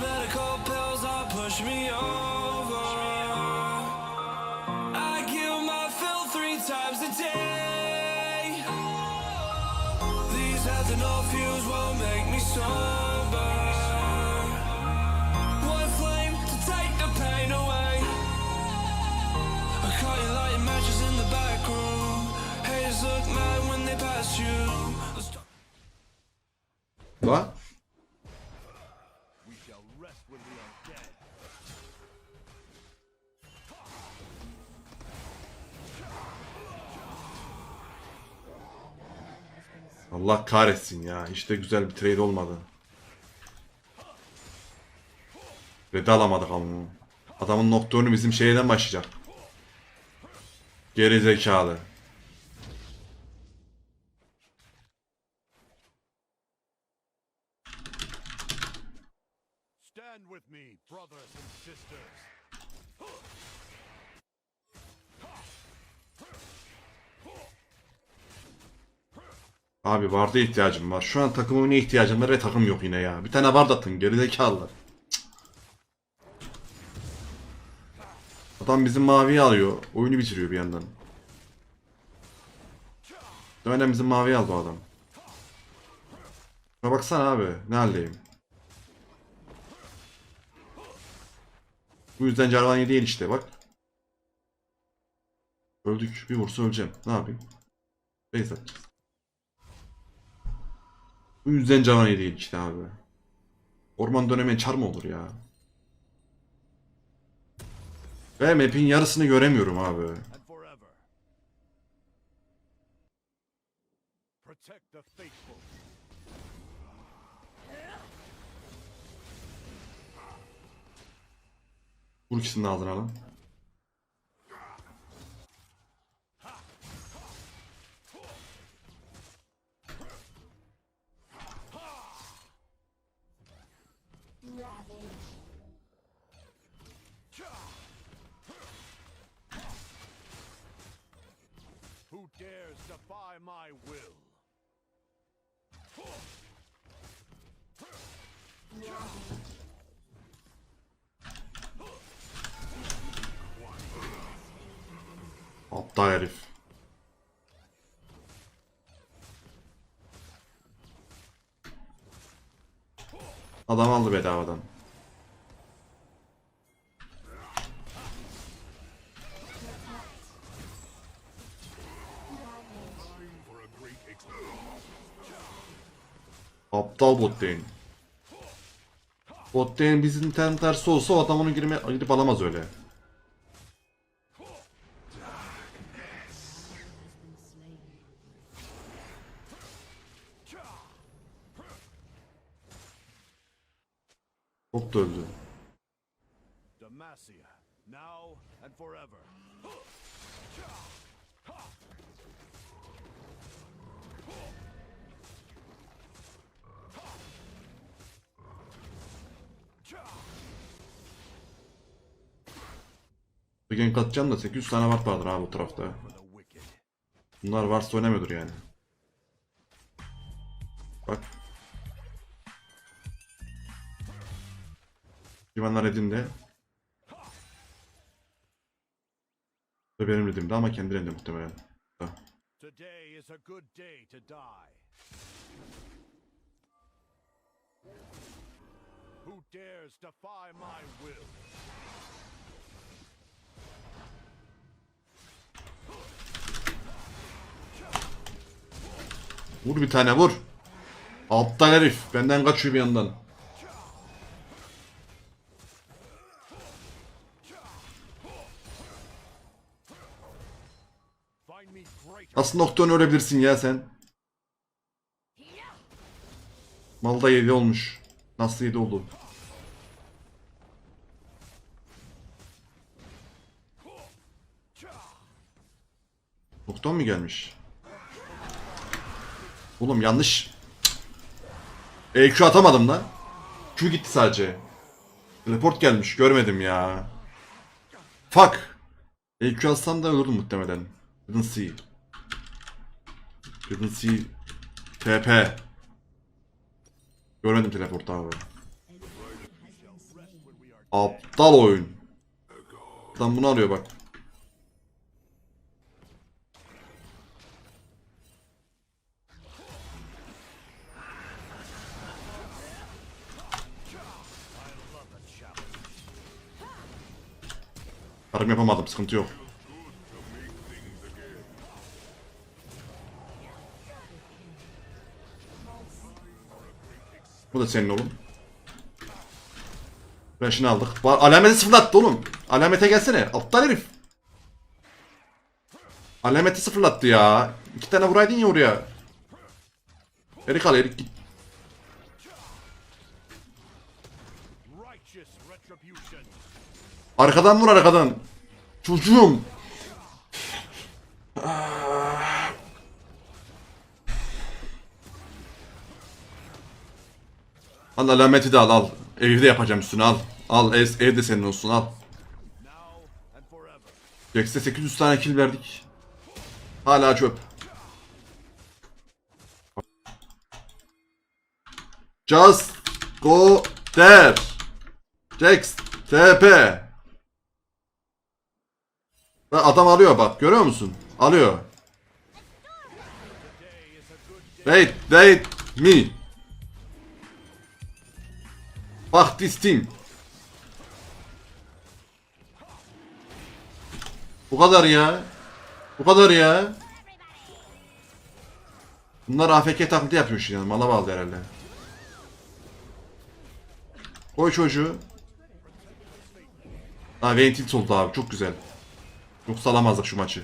medical pills that push me over. I kill my fill three times a day. These ethanol fumes won't make me sober. One flame to take the pain away. I caught you lighting matches in the back room. Haters look mad when they pass you. Allah kahretsin ya. Hiç güzel bir trade olmadı. Red alamadık ama. Adamın noktalarını bizim şeyden başlayacak. Geri zekalı. Stand with me, brothers and sisters. Abi Vard'a ihtiyacım var. Şu an takımıma ne ihtiyacım var ve takım yok yine ya. Bir tane Vard atın gerizekalılar. Adam bizim maviyi alıyor. Oyunu bitiriyor bir yandan. Dönem bizim maviyi aldı adam. Şuna baksana abi. Ne haldeyim. Bu yüzden Jarvan değil işte bak. Öldük. Bir vursa öleceğim. Ne yapayım? Atacağız. Bu yüzden Cavani değil işte abi. Orman döneme çar mı olur ya? Ve map'in yarısını göremiyorum abi. Vur ikisinin ağzına lan. Aptal herif. Adam aldı bedavadan. Aptal bot değil bizim tam tersi olsa o adam onu girme, gidip alamaz öyle. Çok da öldü. Demacia, now and forever. Bir gank atacağım da 800 tane ward vardır abi bu tarafta. Bunlar varsa oynamıyordur yani. Bak. Divanlar edinde. Ve benim redimde ama kendi redimde muhtemelen. Da. Who dares defy my will? Vur bir tane vur. Aptal herif. Benden kaçıyor bir yandan. Nasıl noktadan ölebilirsin ya sen? Malda 7 olmuş. Nasıl 7 oldu? Noktadan mı gelmiş? Oğlum yanlış. EQ atamadım lan. Q gitti sadece. Teleport gelmiş görmedim ya. Fuck. EQ atsam da ölürdüm muhtemelen. Didn't see. See. TP. Görmedim teleportu abi. Aptal oyun. Lan bunu alıyor bak. Karım yapamadım sıkıntı yok. Bu da senin oğlum. Flash'ını aldık. Alameti sıfırlattı oğlum. Alamete gelsene. Aptal herif. Alameti sıfırlattı ya. İki tane vuraydın ya oraya. Erik al Erik git. Arkadan vur arkadan. Çocuğum. Al alameti de al al. Evde yapacağım üstüne al. Al ev, ev de senin olsun al. Jax'te 800 tane kill verdik. Hala çöp. Just go there. Jax TP. Bak Adam alıyor bak görüyor musun? Alıyor. Wait, wait me. Fuck this. Bu kadar ya. Bu kadar ya. Bunlar AFK taklidi yapıyor şimdi. Mala bağlı herhalde. Koy çocuğu. Ha Vayne tilt oldu abi. Çok güzel. Yoksa alamazdık şu maçı.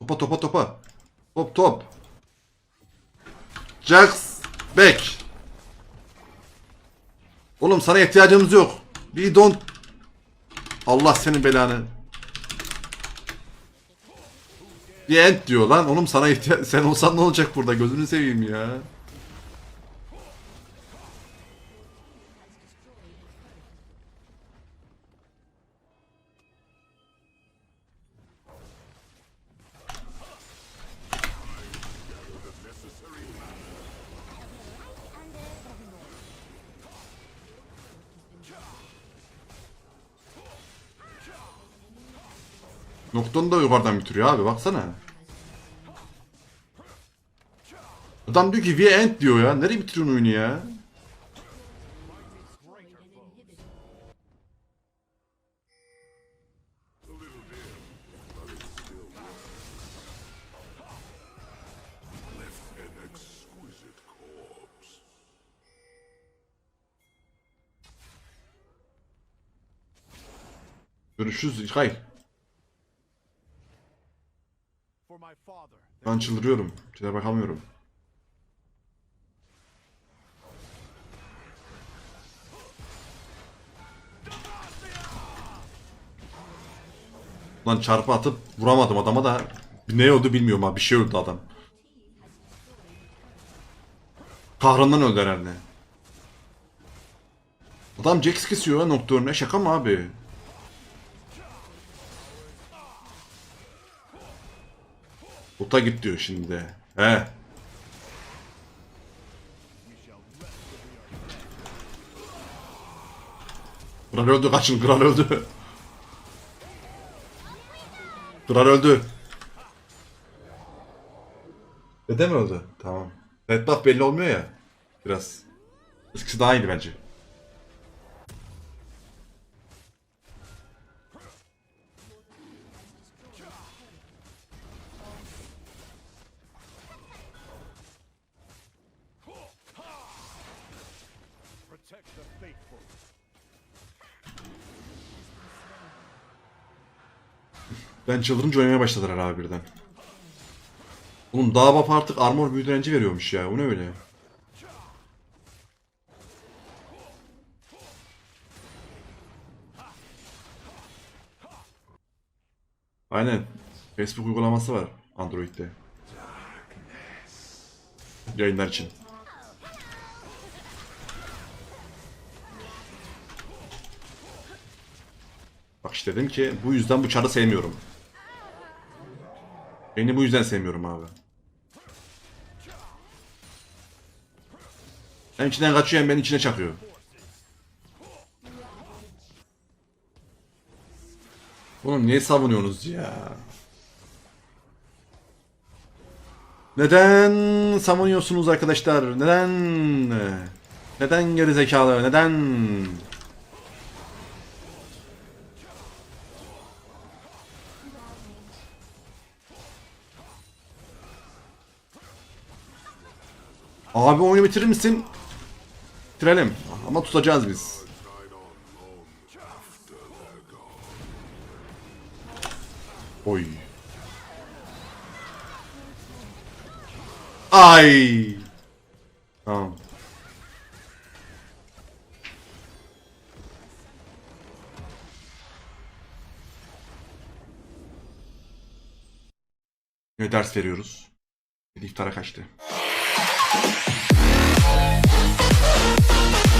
Topa topa topa. Top top. Jax back. Oğlum sana ihtiyacımız yok. We don't Allah senin belanı. Bir end diyor lan. Oğlum sana ihtiyaç... Sen olsan ne olacak burada? Gözünü seveyim ya. Nocturne da yukarıdan bitiriyor abi baksana. Adam diyor ki we end diyor ya. Nereye bitiriyorsun oyunu ya? Görüşürüz. Hay. Ben çıldırıyorum. Şöyle bakamıyorum. Lan çarpı atıp vuramadım adama da ne oldu bilmiyorum abi bir şey öldü adam. Kahrından öldü herhalde. Adam Jax kesiyor ya Nocturne'e şaka mı abi? Ota git diyor şimdi. He. Kral öldü kaçın kral öldü. Kral öldü. Dede mi öldü? Tamam. Buff belli olmuyor ya. Biraz. Eskisi daha iyiydi bence. Ben çıldırınca oynamaya başladılar abi birden. Oğlum dağ buff artık armor büyü direnci veriyormuş ya. Bu ne öyle? Aynen. Facebook uygulaması var Android'de. Yayınlar için. Bak işte dedim ki bu yüzden bu çarı sevmiyorum. Beni bu yüzden sevmiyorum abi. Hem içinden kaçıyor hem beni içine çakıyor. Oğlum niye savunuyorsunuz ya? Neden savunuyorsunuz arkadaşlar? Neden? Neden geri zekalı? Neden? Abi oyunu bitirir misin? Bitirelim. Ama tutacağız biz. Oy. Ay. Tamam. Ne ders veriyoruz? İftara kaçtı. はあ。